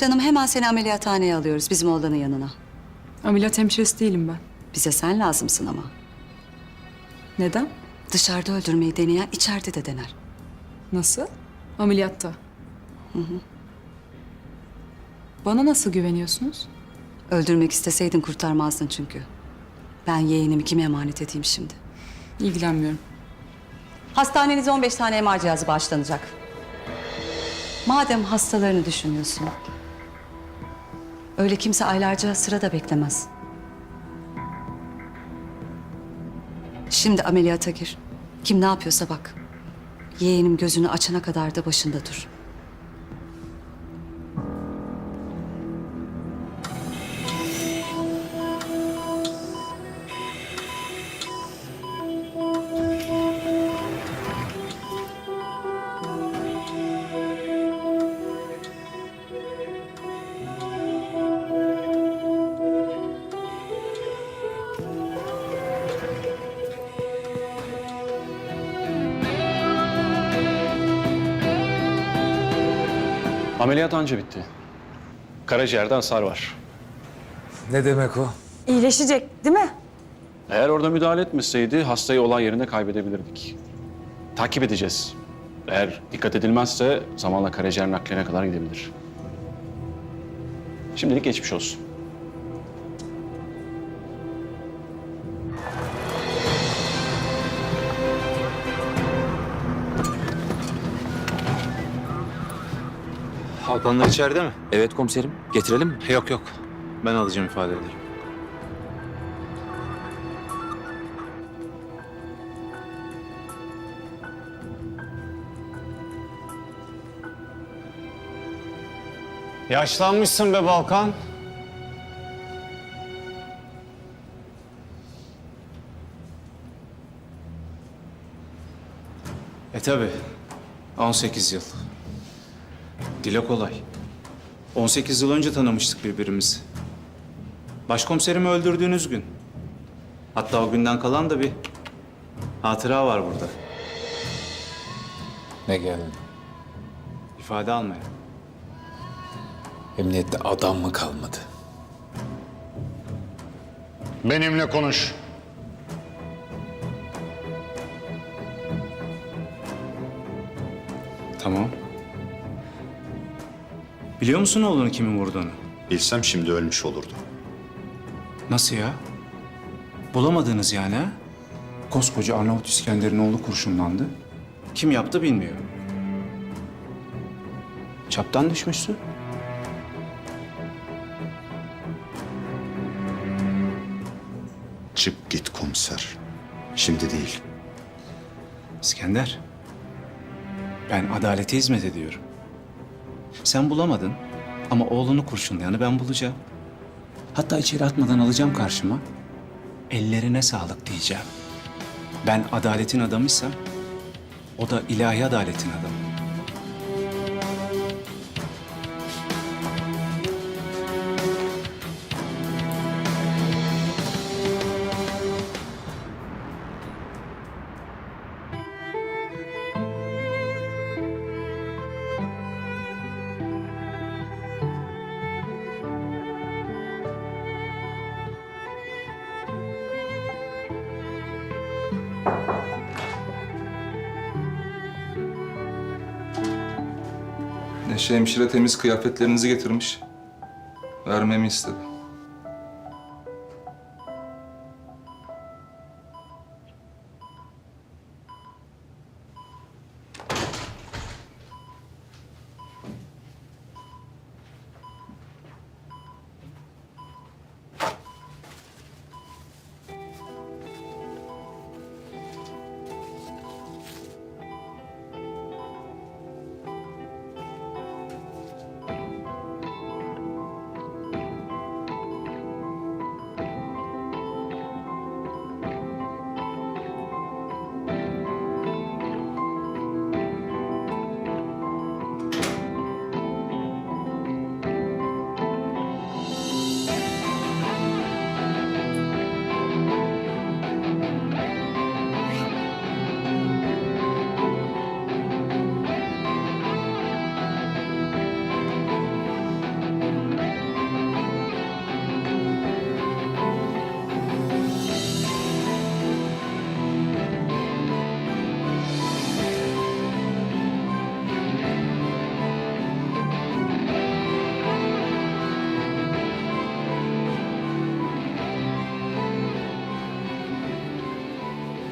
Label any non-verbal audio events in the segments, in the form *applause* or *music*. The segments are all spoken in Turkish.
Canım hemen seni ameliyathaneye alıyoruz bizim oğlanın yanına. Ameliyat hemşiresi değilim ben. Bize sen lazımsın ama. Neden? Dışarıda öldürmeyi deneyen içeride de dener. Nasıl? Ameliyatta. Bana nasıl güveniyorsunuz? Öldürmek isteseydin kurtarmazdın çünkü. Ben yeğenimi kime emanet edeyim şimdi? İlgilenmiyorum. Hastanenize 15 tane MR cihazı bağışlanacak. Madem hastalarını düşünüyorsun. Öyle kimse aylarca sırada beklemez. Şimdi ameliyata gir. Kim ne yapıyorsa bak. Yeğenim gözünü açana kadar da başında dur. Ameliyat anca bitti. Karaciğerde hasar var. Ne demek o? İyileşecek değil mi? Eğer orada müdahale etmeseydi hastayı olay yerinde kaybedebilirdik. Takip edeceğiz. Eğer dikkat edilmezse zamanla karaciğer nakline kadar gidebilir. Şimdilik geçmiş olsun. Hakanlar içeride mi? Evet komiserim. Getirelim mi? Yok yok. Ben alacağım ifadeleri. Yaşlanmışsın be Balkan. E tabi. 18 yıl. Dile kolay. 18 yıl önce tanımıştık birbirimizi. Başkomiserimi öldürdüğünüz gün. Hatta o günden kalan da bir hatıra var burada. Ne geldi? İfade almaya. Emniyette adam mı kalmadı? Benimle konuş. Tamam. Biliyor musun oğlunu kimin vurduğunu? Bilsem şimdi ölmüş olurdu. Nasıl ya? Bulamadınız yani ha? Koskoca Arnavut İskender'in oğlu kurşunlandı. Kim yaptı bilmiyor. Çaptan düşmüşsün. Çık git komiser. Şimdi değil. İskender. Ben adalete hizmet ediyorum. Sen bulamadın ama oğlunu kurşunlayanı ben bulacağım. Hatta içeri atmadan alacağım karşıma. Ellerine sağlık diyeceğim. Ben adaletin adamıysam o da ilahi adaletin adamı. Neşe hemşire temiz kıyafetlerinizi getirmiş. Vermemi istedi.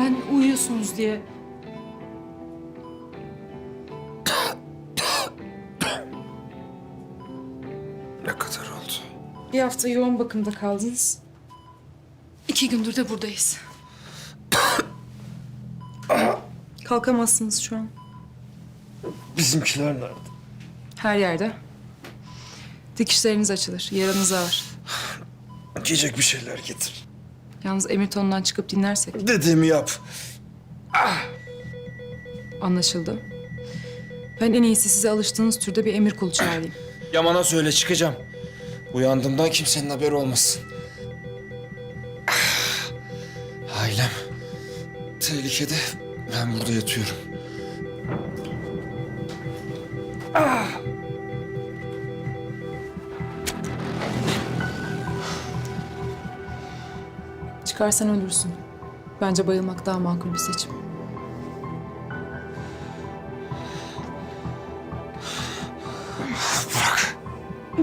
Ben uyuyorsunuz diye. Ne kadar oldu? Bir hafta yoğun bakımda kaldınız. İki gündür de buradayız. Kalkamazsınız şu an. Bizimkiler nerede? Her yerde. Dikişleriniz açılır. Yaranız ağır. Yiyecek bir şeyler getir. Yalnız emir tonundan çıkıp dinlersek Dediğimi yap. anlaşıldı. Ben en iyisi size alıştığınız türde bir emir kulu çağırayım. *clears throat* Yaman'a söyle çıkacağım. Uyandığımdan kimsenin haberi olmasın. Ah, *clears throat* Ailem tehlikede. Ben burada yatıyorum. *clears throat* Çıkarsan ölürsün. Bence bayılmak daha makul bir seçim. Bırak.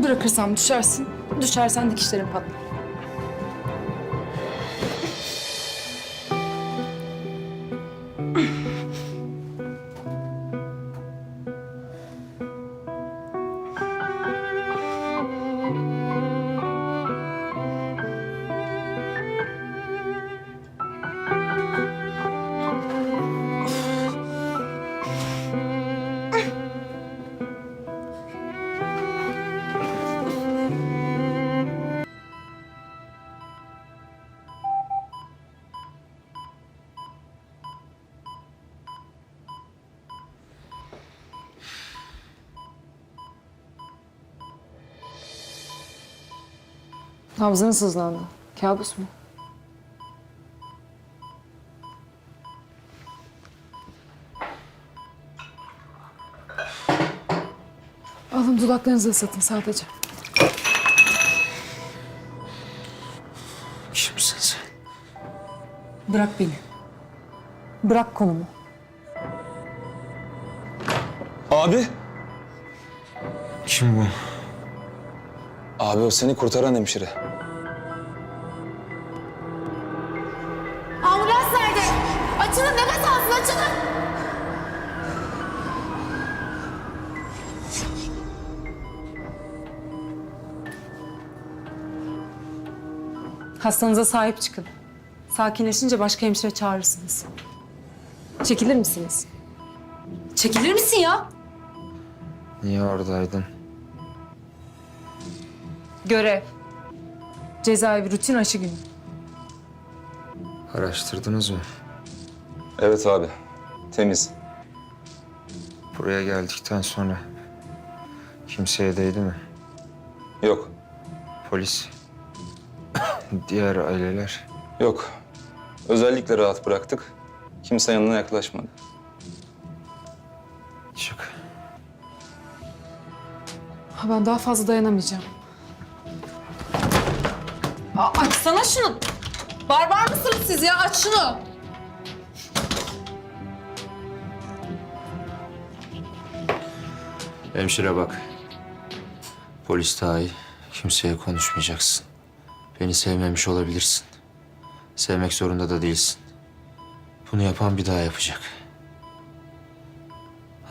Bırakırsam düşersin. Düşersen dikişlerin patlar. Nabzınız hızlandı. Kabus mu? Alın dudaklarınızı ıslatın sadece. Kimsin sen? Bırak beni. Bırak kolumu. Abi. Kim bu? Abi o seni kurtaran hemşire. Ambulans nerede? Açılın nefes alsın açılın. Hastanıza sahip çıkın. Sakinleşince başka hemşire çağırırsınız. Çekilir misiniz? Çekilir misin ya? Niye oradaydın? Görev. Cezaevi rutin aşı günü. Araştırdınız mı? Evet abi. Temiz. Buraya geldikten sonra kimseye değdi mi? Yok. Polis. *coughs* Diğer aileler. Yok. Özellikle rahat bıraktık. Kimse yanına yaklaşmadı. Çık. Ha, ben daha fazla dayanamayacağım. Aa, açsana şunu. Barbar mısınız siz ya? Aç şunu. Hemşire bak. Polis dahi kimseye konuşmayacaksın. Beni sevmemiş olabilirsin. Sevmek zorunda da değilsin. Bunu yapan bir daha yapacak.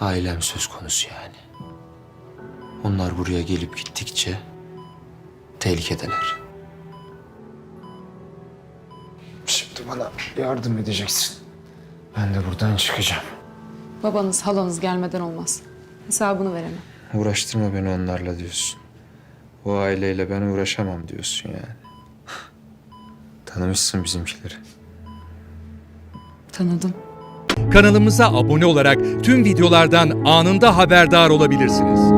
Ailem söz konusu yani. Onlar buraya gelip gittikçe tehlikedeler. Şimdi bana yardım edeceksin. Ben de buradan çıkacağım. Babanız, halanız gelmeden olmaz. Hesabını veremem. Uğraştırma beni onlarla diyorsun. O aileyle ben uğraşamam diyorsun yani. Tanımışsın bizimkileri. Tanıdım. Kanalımıza abone olarak tüm videolardan anında haberdar olabilirsiniz.